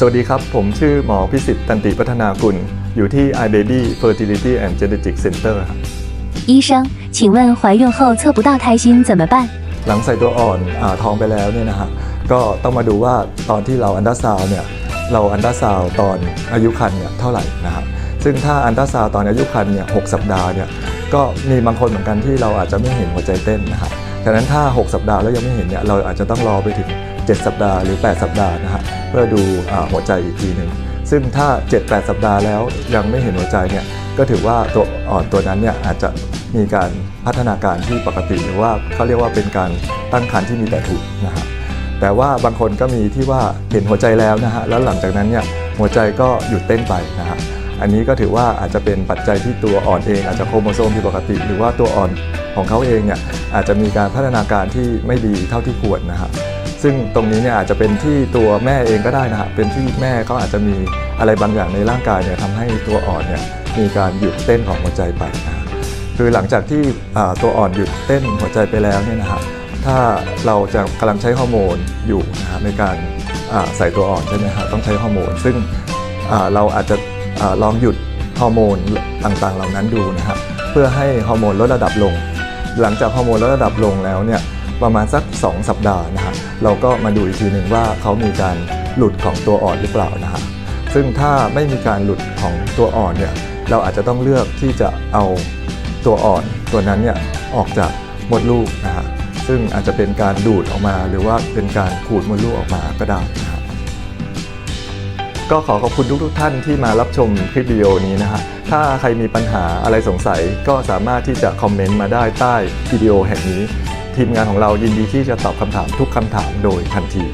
สวัสดีครับ ผมชื่อหมอพิสิทธิ์ตันติพัฒนากุล อยู่ที่ iBaby Fertility and Genetic Center ครับ 医生，请问怀孕后测不到胎心怎么办？ หลังใส่ตัวอ่อนอาท้องไปแล้วเนี่ยนะฮะก็ต้องมาดูว่าตอนที่เราอันดาซาวเนี่ยเราอันดาซาวตอนอายุครรภ์เนี่ยเท่าไหร่นะฮะซึ่งถ้าอันดาซาวตอนอายุครรภ์เนี่ยหกสัปดาห์เนี่ยก็มีบางคนเหมือนกันที่เราอาจจะไม่เห็นหัวใจเต้นนะฮะ ฉะนั้นถ้า 6 สัปดาห์แล้วยังไม่เห็นเนี่ยเราอาจจะต้องรอไปถึง 7 สัปดาห์หรือ 8 สัปดาห์นะฮะเพื่อดูอหัวใจอีกทีหนึ่งซึ่งถ้า 7-8 สัปดาห์แล้วยังไม่เห็นหัวใจเนี่ยก็ถือว่าตัวอ่อนตัวนั้นเนี่ยอาจจะมีการพัฒนาการที่ปกติ หรือว่าเขาเรียกว่าเป็นการตั้งครรภ์ที่มีแต่ถุงนะฮะแต่ว่าบางคนก็มีที่ว่าเห็นหัวใจแล้วนะฮะแล้วหลังจากนั้นเนี่ยหัวใจก็หยุดเต้นไปนะฮะอันนี้ก็ถือว่าอาจจะเป็นปัจจัยที่ตัวอ่อนเองอาจจะโครโมโซมผิดปกติ หรือว่าตัวอ่อน ของเขาเองเนี่ยอาจจะมีการพัฒนาการที่ไม่ดีเท่าที่ควรนะฮะซึ่งตรงนี้เนี่ยอาจจะเป็นที่ตัวแม่เองก็ได้นะฮะเป็นที่แม่ก็อาจจะมีอะไรบางอย่างในร่างกายเนี่ยทำให้ตัวอ่อนเนี่ยมีการหยุดเต้นของหัวใจไปนะคือหลังจากที่ตัวอ่อนหยุดเต้นหัวใจไปแล้วเนี่ยนะฮะถ้าเราจะกำลังใช้ฮอร์โมนอยู่นะฮะในการใส่ตัวอ่อนใช่ไหมฮะต้องใช้ฮอร์โมน ซึ่งเราอาจจะอาลองหยุดฮอร์โมนต่างๆ เหล่านั้นดูนะฮะเพื่อให้ฮอร์โมนลดระดับลง หลังจากฮอร์โมนลดระดับลงแล้วเนี่ยประมาณสัก 2 สัปดาห์นะฮะเราก็มาดูอีกทีหนึ่งว่าเขามีการหลุดของตัวอ่อนหรือเปล่านะฮะซึ่งถ้าไม่มีการหลุดของตัวอ่อนเนี่ยเราอาจจะต้องเลือกที่จะเอาตัวอ่อนตัวนั้นเนี่ยออกจากมดลูกนะฮะซึ่งอาจจะเป็นการดูดออกมา หรือว่าเป็นการขูดมดลูกออกมาก็ได้ ก็ขอขอบคุณทุกๆท่านที่มารับชมคลิปวิดีโอนี้นะฮะ ถ้าใครมีปัญหาอะไรสงสัยก็สามารถที่จะคอมเมนต์มาได้ใต้วิดีโอแห่งนี้ ทีมงานของเรายินดีที่จะตอบคำถามทุกคำถามโดยทันที